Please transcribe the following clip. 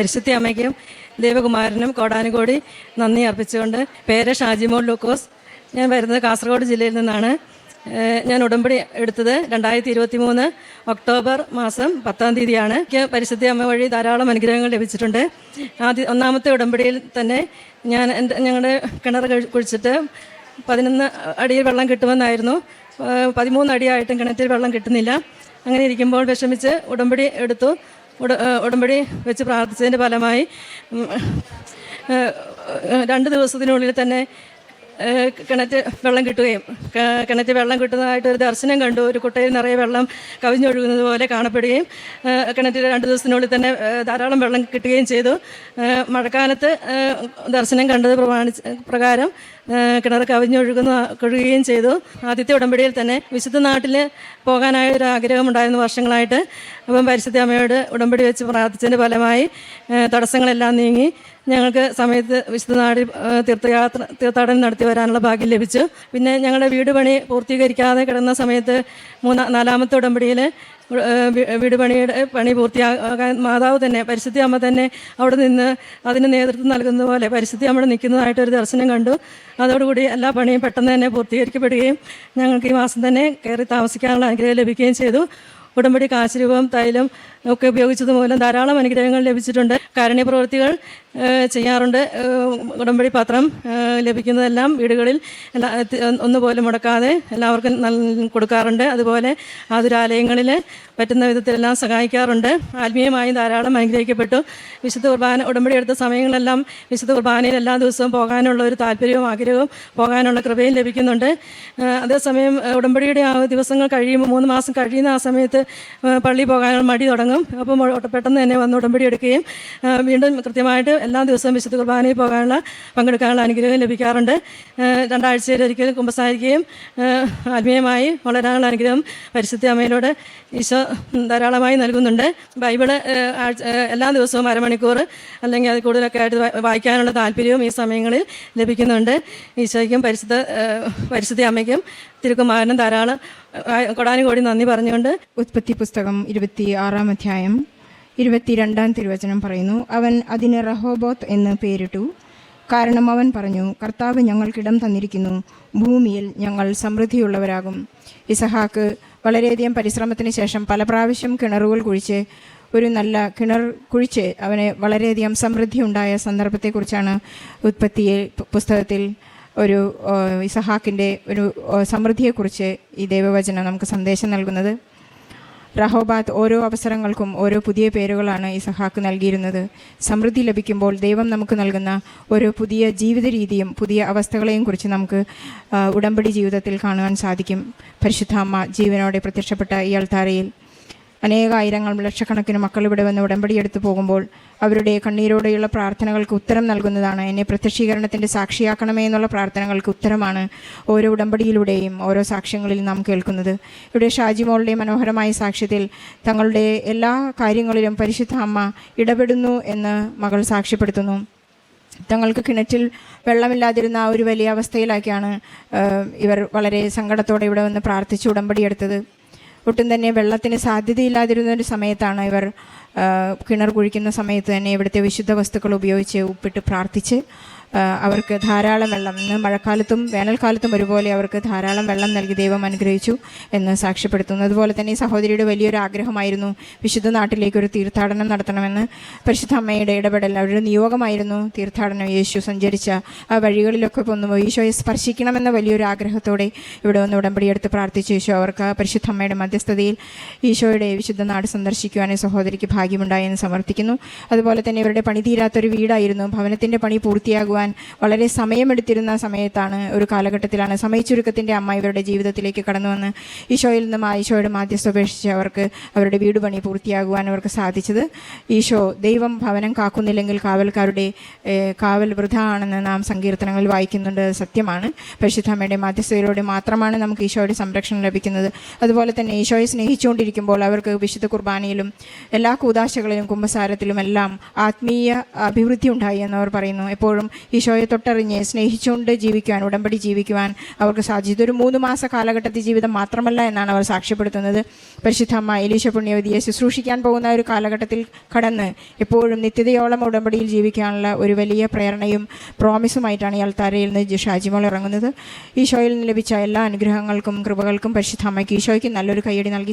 പരിശുദ്ധി അമ്മയ്ക്കും ദേവകുമാരനും കോടാനുകോടി നന്ദി അർപ്പിച്ചുകൊണ്ട് പേര് ഷാജിമോൾ ലൂക്കോസ്. ഞാൻ വരുന്നത് കാസർഗോഡ് ജില്ലയിൽ നിന്നാണ്. ഞാൻ ഉടമ്പടി എടുത്തത് രണ്ടായിരത്തി ഇരുപത്തി മൂന്ന് ഒക്ടോബർ മാസം പത്താം തീയതിയാണ്. എനിക്ക് പരിശുദ്ധി അമ്മ വഴി ധാരാളം അനുഗ്രഹങ്ങൾ ലഭിച്ചിട്ടുണ്ട്. ആദ്യ ഒന്നാമത്തെ ഉടമ്പടിയിൽ തന്നെ ഞാൻ എന്റെ ഞങ്ങളുടെ കിണർ കഴി- കുഴിച്ചിട്ട് പതിനൊന്ന് അടിയിൽ വെള്ളം കിട്ടുമെന്നായിരുന്നു. പതിമൂന്ന് അടിയായിട്ടും കിണറ്റിൽ വെള്ളം കിട്ടുന്നില്ല. അങ്ങനെ ഇരിക്കുമ്പോൾ വിഷമിച്ച് ഉടമ്പടി എടുത്തു. ഉടമ്പടി വെച്ച് പ്രാർത്ഥിച്ചതിന്റെ ഫലമായി രണ്ട് ദിവസത്തിനുള്ളിൽ തന്നെ കിണറ്റ് വെള്ളം കിട്ടുകയും കിണറ്റ് വെള്ളം കിട്ടുന്നതായിട്ട് ഒരു ദർശനം കണ്ടു. ഒരു കുട്ടയിൽ നിറയെ വെള്ളം കവിഞ്ഞൊഴുകുന്നത് പോലെ കാണപ്പെടുകയും കിണറ്റിൽ രണ്ട് ദിവസത്തിനുള്ളിൽ തന്നെ ധാരാളം വെള്ളം കിട്ടുകയും ചെയ്തു. മഴക്കാലത്ത് ദർശനം കണ്ടത് പ്രമാണിച്ച് പ്രകാരം കിണർ കവിഞ്ഞൊഴുകുന്ന ഒഴുകുകയും ചെയ്തു. ആദ്യത്തെ ഉടമ്പടിയിൽ തന്നെ വിശുദ്ധ നാട്ടിൽ പോകാനായ ഒരു ആഗ്രഹമുണ്ടായിരുന്നു വർഷങ്ങളായിട്ട്. അപ്പം പരിശുദ്ധ അമ്മയോട് ഉടമ്പടി വെച്ച് പ്രാർത്ഥിച്ചതിന്റെ ഫലമായി തടസ്സങ്ങളെല്ലാം നീങ്ങി ഞങ്ങൾക്ക് സമയത്ത് വിശുദ്ധ നാടി തീർത്ഥയാത്ര തീർത്ഥാടനം നടത്തി വരാനുള്ള ഭാഗ്യം ലഭിച്ചു. പിന്നെ ഞങ്ങളുടെ വീട് പണി പൂർത്തീകരിക്കാതെ കിടന്ന സമയത്ത് മൂന്നാ നാലാമത്തെ ഉടമ്പടിയിൽ വീട് പണിയുടെ പണി പൂർത്തിയാകാൻ മാതാവ് തന്നെ പരിശുദ്ധി അമ്മ തന്നെ അവിടെ നിന്ന് അതിന് നേതൃത്വം നൽകുന്ന പോലെ പരിശുദ്ധി അമ്മ നിൽക്കുന്നതായിട്ടൊരു ഒരു ദർശനം കണ്ടു. അതോടുകൂടി എല്ലാ പണിയും പെട്ടെന്ന് തന്നെ പൂർത്തീകരിക്കപ്പെടുകയും ഞങ്ങൾക്ക് ഈ മാസം തന്നെ കയറി താമസിക്കാനുള്ള അനുഗ്രഹം ലഭിക്കുകയും ചെയ്തു. ഉടമ്പടി കാശുരൂപം തൈലം ഒക്കെ ഉപയോഗിച്ചത് മൂലം ധാരാളം അനുഗ്രഹങ്ങൾ ലഭിച്ചിട്ടുണ്ട്. കാരണീയ പ്രവൃത്തികൾ ചെയ്യാറുണ്ട്. ഉടമ്പടി പത്രം ലഭിക്കുന്നതെല്ലാം വീടുകളിൽ എല്ലാ ഒന്നുപോലും മുടക്കാതെ എല്ലാവർക്കും കൊടുക്കാറുണ്ട്. അതുപോലെ ആതുരാലയങ്ങളിൽ പറ്റുന്ന വിധത്തിലെല്ലാം സഹായിക്കാറുണ്ട്. ആത്മീയമായി ധാരാളം അനുഗ്രഹിക്കപ്പെട്ടു. വിശുദ്ധ കുർബാന ഉടമ്പടി എടുത്ത സമയങ്ങളെല്ലാം വിശുദ്ധ കുർബാനയിൽ എല്ലാ ദിവസവും പോകാനുള്ള ഒരു താല്പര്യവും ആഗ്രഹവും പോകാനുള്ള കൃപയും ലഭിക്കുന്നുണ്ട്. അതേസമയം ഉടമ്പടിയുടെ ആ ദിവസങ്ങൾ കഴിയുമ്പോൾ മൂന്ന് മാസം കഴിയുന്ന ആ സമയത്ത് പള്ളി പോകാനുള്ള മടി തുടങ്ങും. അപ്പോൾ പെട്ടെന്ന് തന്നെ വന്ന് ഉടമ്പടി എടുക്കുകയും വീണ്ടും കൃത്യമായിട്ട് എല്ലാ ദിവസവും വിശുദ്ധ കുർബാനയിൽ പോകാനുള്ള പങ്കെടുക്കാനുള്ള അനുഗ്രഹം ലഭിക്കാറുണ്ട്. ഒരിക്കലും കുമ്പസാരിക്കുകയും ആത്മീയമായി വളരാനുള്ള അനുഗ്രഹം പരിശുദ്ധ അമ്മയിലൂടെ ഈശോ ധാരാളമായി നൽകുന്നുണ്ട്. ബൈബിൾ എല്ലാ ദിവസവും അരമണിക്കൂർ അല്ലെങ്കിൽ അത് കൂടുതലൊക്കെ ആയിട്ട് വായിക്കാനുള്ള താല്പര്യവും ഈ സമയങ്ങളിൽ ലഭിക്കുന്നുണ്ട്. ഈശോയ്ക്കും പരിശുദ്ധ പരിശുദ്ധ അമ്മയ്ക്കും തിരുക്കുമാരനും ധാരാളം കൊടാനുകോടി നന്ദി പറഞ്ഞുകൊണ്ട് ഉത്പത്തി പുസ്തകം ഇരുപത്തി ആറാം അധ്യായം. ഇരുപത്തിരണ്ടാം തിരുവചനം പറയുന്നു അവൻ അതിന് റഹോബോത്ത് എന്ന് പേരിട്ടു. കാരണം അവൻ പറഞ്ഞു കർത്താവ് ഞങ്ങൾക്കിടം തന്നിരിക്കുന്നു ഭൂമിയിൽ ഞങ്ങൾ സമൃദ്ധിയുള്ളവരാകും. ഇസഹാക്ക് വളരെയധികം പരിശ്രമത്തിന് ശേഷം പല പ്രാവശ്യം കിണറുകൾ കുഴിച്ച് ഒരു നല്ല കിണർ കുഴിച്ച് അവന് വളരെയധികം സമൃദ്ധി ഉണ്ടായ സന്ദർഭത്തെക്കുറിച്ചാണ് ഉത്പത്തി പുസ്തകത്തിൽ ഒരു ഇസഹാക്കിന്റെ ഒരു സമൃദ്ധിയെക്കുറിച്ച് ഈ ദൈവവചനം നമുക്ക് സന്ദേശം നൽകുന്നത്. റഹോബാത്ത് ഓരോ അവസരങ്ങൾക്കും ഓരോ പുതിയ പേരുകളാണ് ഈ സഹാക്ക് നൽകിയിരുന്നത്. സമൃദ്ധി ലഭിക്കുമ്പോൾ ദൈവം നമുക്ക് നൽകുന്ന ഓരോ പുതിയ ജീവിത രീതിയും പുതിയ അവസ്ഥകളെയും കുറിച്ച് നമുക്ക് ഉടമ്പടി ജീവിതത്തിൽ കാണുവാൻ സാധിക്കും. പരിശുദ്ധാമ്മ ജീവനോടെ പ്രത്യക്ഷപ്പെട്ട ഈ അൾത്താരയിൽ. അനേകായിരങ്ങൾ ലക്ഷക്കണക്കിന് മക്കൾ ഇവിടെ വന്ന് ഉടമ്പടി എടുത്തു പോകുമ്പോൾ അവരുടെ കണ്ണീരോടെയുള്ള പ്രാർത്ഥനകൾക്ക് ഉത്തരം നൽകുന്നതാണ്. എന്നെ പ്രത്യക്ഷീകരണത്തിന്റെ സാക്ഷിയാക്കണമേ എന്നുള്ള പ്രാർത്ഥനകൾക്ക് ഉത്തരമാണ് ഓരോ ഉടമ്പടിയിലൂടെയും ഓരോ സാക്ഷ്യങ്ങളിൽ നാം കേൾക്കുന്നത്. ഇവിടെ ഷാജി മോളുടെ മനോഹരമായ സാക്ഷ്യത്തിൽ തങ്ങളുടെ എല്ലാ കാര്യങ്ങളിലും പരിശുദ്ധ അമ്മ ഇടപെടുന്നു എന്ന് മകൾ സാക്ഷ്യപ്പെടുത്തുന്നു. തങ്ങൾക്ക് കിണറ്റിൽ വെള്ളമില്ലാതിരുന്ന ആ ഒരു വലിയ അവസ്ഥയിലാക്കിയാണ് ഇവർ വളരെ സങ്കടത്തോടെ ഇവിടെ വന്ന് പ്രാർത്ഥിച്ച് ഉടമ്പടിയെടുത്തത് ഒട്ടും തന്നെ വെള്ളത്തിന് സാധ്യതയില്ലാതിരുന്ന ഒരു സമയത്താണ് ഇവർ കിണർ കുഴിക്കുന്ന സമയത്ത് തന്നെ ഇവിടുത്തെ വിശുദ്ധ വസ്തുക്കൾ ഉപയോഗിച്ച് ഉപ്പിട്ട് പ്രാർത്ഥിച്ച് അവർക്ക് ധാരാളം വെള്ളം. ഇന്ന് മഴക്കാലത്തും വേനൽക്കാലത്തും ഒരുപോലെ അവർക്ക് ധാരാളം വെള്ളം നൽകി ദൈവം അനുഗ്രഹിച്ചു എന്ന് സാക്ഷ്യപ്പെടുത്തുന്നു അതുപോലെ തന്നെ സഹോദരിയുടെ വലിയൊരു ആഗ്രഹമായിരുന്നു വിശുദ്ധ നാട്ടിലേക്ക് ഒരു തീർത്ഥാടനം നടത്തണമെന്ന്. പരിശുദ്ധ അമ്മയുടെ ഇടപെടൽ അവരുടെ നിയോഗമായിരുന്നു തീർത്ഥാടനം യേശു സഞ്ചരിച്ച. ആ വഴികളിലൊക്കെ ഒന്ന് ഈശോയെ സ്പർശിക്കണമെന്ന വലിയൊരു ആഗ്രഹത്തോടെ ഇവിടെ ഒന്ന് ഉടമ്പടിയെടുത്ത് പ്രാർത്ഥിച്ചു യേശു. അവർക്ക് പരിശുദ്ധ അമ്മയുടെ മധ്യസ്ഥതയിൽ ഈശോയുടെ വിശുദ്ധ നാട് സന്ദർശിക്കുവാനും സഹോദരിക്ക് ഭാഗ്യമുണ്ടായെന്ന് സമർപ്പിക്കുന്നു അതുപോലെ തന്നെ ഇവരുടെ പണി തീരാത്തൊരു വീടായിരുന്നു. ഭവനത്തിന്റെ പണി പൂർത്തിയാകുവാൻ വളരെ സമയമെടുത്തിരുന്ന സമയത്താണ് ഒരു കാലഘട്ടത്തിലാണ് സമയച്ചുരുക്കത്തിന്റെ അമ്മ ഇവരുടെ ജീവിതത്തിലേക്ക് കടന്നു വന്ന് ഈശോയിൽ നിന്നും ഈശോയുടെ മാധ്യസ്ഥ ഉപേക്ഷിച്ച് അവർക്ക് അവരുടെ വീട് പണി പൂർത്തിയാകുവാൻ അവർക്ക് സാധിച്ചത്. ഈശോ ദൈവം ഭവനം കാക്കുന്നില്ലെങ്കിൽ കാവൽക്കാരുടെ കാവൽ വൃഥ ആണെന്ന് നാം സങ്കീർത്തനങ്ങളിൽ വായിക്കുന്നുണ്ട്. സത്യമാണ്. പരിശുദ്ധമ്മയുടെ മാധ്യസ്ഥയിലൂടെ മാത്രമാണ് നമുക്ക് ഈശോയുടെ സംരക്ഷണം ലഭിക്കുന്നത്. അതുപോലെ തന്നെ ഈശോയെ സ്നേഹിച്ചുകൊണ്ടിരിക്കുമ്പോൾ അവർക്ക് വിശുദ്ധ കുർബാനയിലും എല്ലാ കൂതാശകളിലും കുംഭസാരത്തിലും എല്ലാം ആത്മീയ അഭിവൃദ്ധി ഉണ്ടായി എന്നവർ പറയുന്നു. എപ്പോഴും ഈശോയെ തൊട്ടറിഞ്ഞ് സ്നേഹിച്ചുകൊണ്ട് ജീവിക്കുവാൻ ഉടമ്പടി ജീവിക്കുവാൻ അവർക്ക് സാധിച്ചത് ഒരു മൂന്ന് മാസ കാലഘട്ടത്തിൽ ജീവിതം മാത്രമല്ല എന്നാണ് അവർ സാക്ഷ്യപ്പെടുത്തുന്നത്. പരിശുദ്ധ അമ്മ എലീശ പുണ്യവതിയെ ശുശ്രൂഷിക്കാൻ പോകുന്ന ഒരു കാലഘട്ടത്തിൽ കടന്ന് എപ്പോഴും നിത്യതയോളം ഉടമ്പടിയിൽ ജീവിക്കാനുള്ള ഒരു വലിയ പ്രേരണയും പ്രോമിസുമായിട്ടാണ് ഈ അൾത്താരയിൽ നിന്ന് ഷാജിമോൾ ഇറങ്ങുന്നത്. ഈശോയിൽ നിന്ന് ലഭിച്ച എല്ലാ അനുഗ്രഹങ്ങൾക്കും കൃപകൾക്കും പരിശുദ്ധ അമ്മയ്ക്ക് ഈശോയ്ക്ക് നല്ലൊരു കൈയടി നൽകി.